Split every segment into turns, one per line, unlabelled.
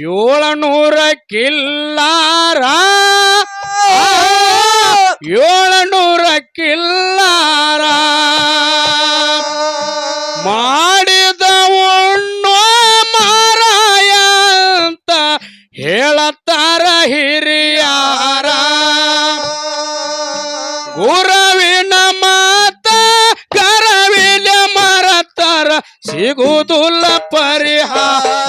ಏಳನೂರ ಕಿಲ್ಲಾರ. ಏಳನೂರ ಕಿಲ್ಲಾರ. ಮಾಡಿದ ಉಣ್ಣೋ ಮಾರಾಯ ಅಂತ ಹೇಳತ್ತಾರ ಹಿರಿಯಾರ. ಗುರವಿನ ಮಾತ
ಕರವಿನ ಮರತರ ಸಿಗುವುದಿಲ್ಲ ಪರಿಹಾರ.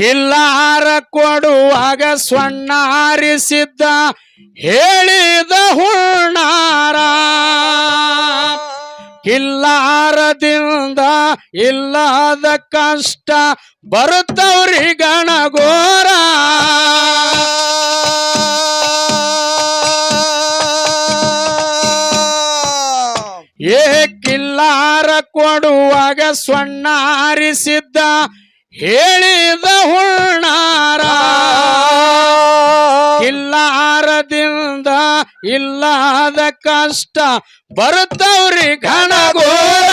ಕಿಲ್ಲಾರ ಕೊಡುವಾಗ ಸೊಣ್ಣಾರಿಸಿದ್ದ ಹೇಳಿದ ಹುಣ್ಣಾರ. ಕಿಲ್ಲಾರದಿಂದ ಇಲ್ಲದ ಕಷ್ಟ ಬರುತ್ತವ್ರಿ ಗಣಗೋರ ಏ ಕಿಲ್ಲಾರ ಕೊಡುವಾಗ ಸೊಣ್ಣಾರಿಸಿದ್ದ ಹೇಳಿದ ಹುಣ್ಣಾರ. ಇಲ್ಲಾರದಿಂದ ಇಲ್ಲದ ಕಷ್ಟ ಬರುತ್ತವ್ರಿ ಘನಗೋರ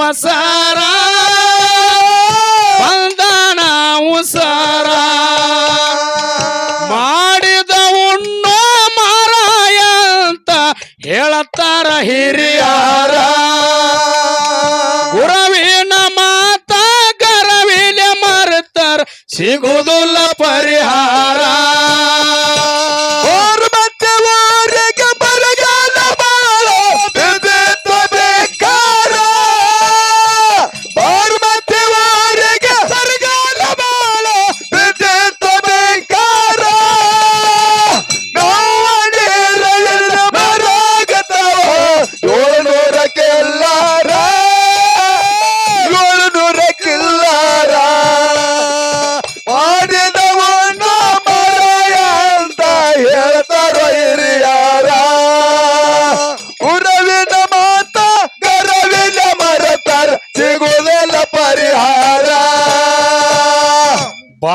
ಬಂದಾನ ಅವಸರ ಬಂದಾನ ಸಾರ ಮಾಡಿದ ಉಣ್ಣೋ ಮಾರಾಯ ಅಂತ ಹೇಳತ್ತಾರ ಹಿರಿಯಾರ. ಗುರವಿನ ಮಾತ ಗರವಿಲ ಮರ್ತಾರ ಸಿಗುವುದಿಲ್ಲ ಪರಿಹಾರ.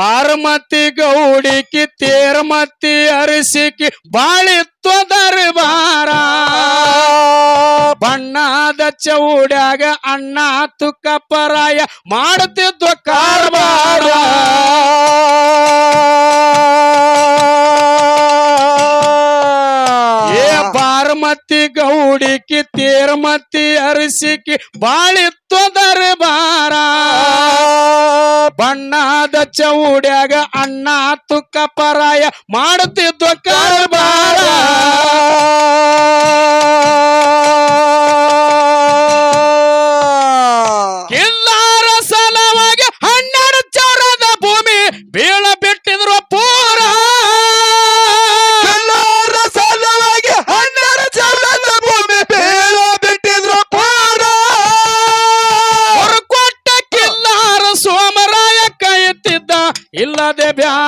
ಬಾರಮತಿ ಗೌಡಿಕಿ ತೇರ್ಮತಿ ಅರಿಸಿಕಿ ಬಾಳಿತ್ವ ದರ್ಬಾರ ಬಣ್ಣದ ಚೌಡ್ಯಾಗ ಅಣ್ಣ ತುಕ್ಕ ಪರಾಯ ಮಾಡುತ್ತಿದ್ವ ಕಾರ್ಬಾರ ಬಾರಮತಿ ಗೌಡಿಕಿ ಮತ್ತಿ ಅರಿಸಿಕಿ ಬಾಳಿತ್ವ ದರ್ಬಾರ ಬಣ್ಣದ ಚೌಡ್ಯಾಗ ಅಣ್ಣ ತುಕ್ಕ ಪರಾಯ ಮಾಡುತ್ತಿದ್ವ ಕಾರ್ಬಾರ.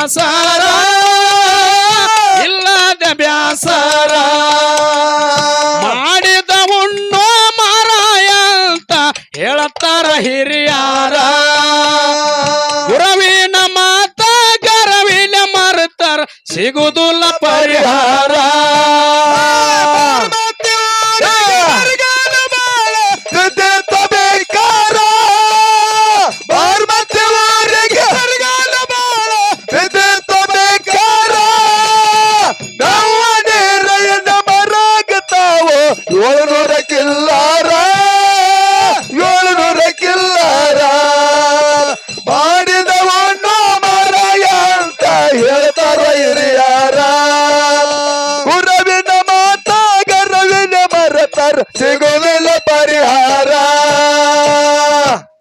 ಬ್ಯಾಸಾರ, ಇಲ್ಲದ ಬ್ಯಾಸಾರ. ಮಾಡಿದ ಉಣ್ಣು ಮಾರಾಯ ಅಂತ ಹೇಳತ್ತಾರ ಹಿರಿಯಾರ. ಗುರವಿನ ಮಾತ, ಗರವಿನ ಮರುತ್ತಾರ ಸಿಗುದಿಲ್ಲ ಪರಿಹಾರ.
ಸಿಗುವುದಿಲ್ಲ ಪರಿಹಾರ.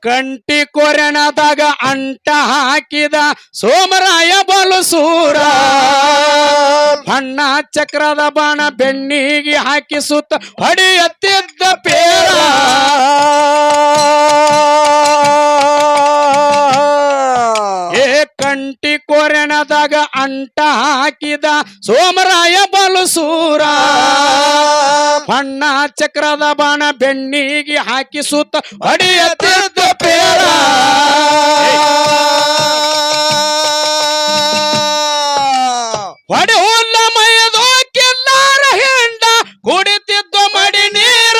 ಕಂಟಿ ಕೊರೆಣದಾಗ ಅಂಟ ಹಾಕಿದ ಸೋಮರಾಯ ಬಲು ಸೂರ ಬಣ್ಣ ಚಕ್ರದ ಬಾಣ ಬೆಣ್ಣಿಗೆ ಹಾಕಿಸುತ್ತ ಹೊಡೆಯುತ್ತಿದ್ದ ಪೇರ. ಏ ಕಂಟಿ ಕೊರೆಣದಾಗ ಅಂಟ ಹಾಕಿದ ಸೋಮರಾಯ ಬಲು ಬಣ್ಣ ಚಕ್ರದ ಬಾಣ ಬೆಣ್ಣಿಗೆ ಹಾಕಿ ಸುತ್ತ ಹೊಡೆಯುತ್ತಿದ್ದ ಪೇರ ಹೊಡೆ ಹುಲ್ಲ ಮೈದು ಕಿಲ್ಲಾರ ಹೆಂಡ ಕುಡಿತಿದ್ದು ಮಡಿ ನೀರ.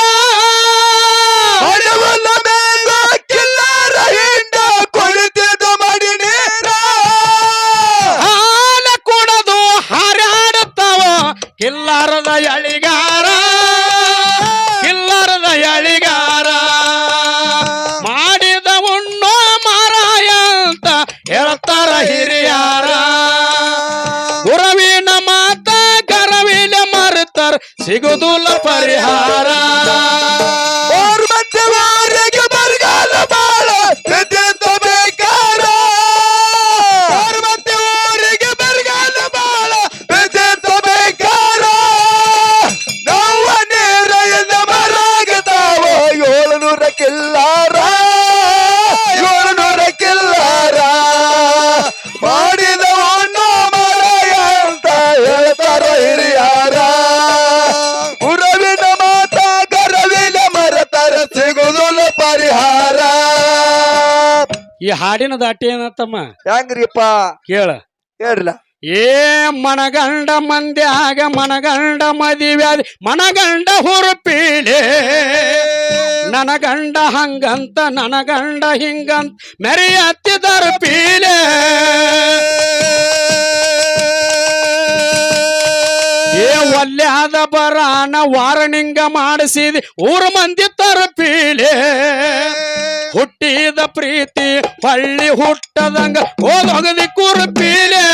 ಹೊಡೆವಲ್ಲ ಮೇಲ ಕಿಲ್ಲಾರ ಹೆಂಡ ಕುಳಿತಿದ್ದು ಮಡಿ ನೀರ.
ಹಾಲ ಕುಡದು ಹಾರಾಡುತ್ತವ ಕಿಲ್ಲಾರದ ಎಳಿಗಾರ. ಎಳಿಗಾರ ಮಾಡಿದ ಉಣ್ಣೋ ಮಾರಾಯ ಅಂತ ಹೇಳ್ತಾರ ಹಿರಿಯಾರ. ಗುರವಿನ ಮಾತ ಗರವಿನ ಮರುತ್ತಾರ ಸಿಗುದಿಲ್ಲ ಪರಿಹಾರ. ಈ ಹಾಡಿನ ದಾಟಿ ಏನತ್ತಮ್ಮ?
ಹೆಂಗ್ರಿಪ್ಪ?
ಕೇಳ.
ಹೇಳ್ರಲ್ಲ.
ಏ ಮನಗಂಡ ಮಂದ್ಯಾಗ ಮನಗಂಡ ಮದಿವ್ಯಾದಿ ಮನಗಂಡ ಹುರುಪೀಳೆ. ನನಗಂಡ ಗಂಡ ಹಂಗಂತ ನನಗಂಡ ಹಿಂಗಂತ ಮೆರೆಯತ್ತಿದರು ಪೀಳೆ ಏ ಒಲ್ಯಾದ ಬರಾನ ವಾರಣಿಂಗ ಮಾಡಿಸಿದಿ ಊರು ಮಂದಿ ತರಪೀಲೆ ಹುಟ್ಟಿದ ಪ್ರೀತಿ ಹಳ್ಳಿ ಹುಟ್ಟದಂಗ ಓದೊಗದಿ ಕುರ್ಪೀಲೆ.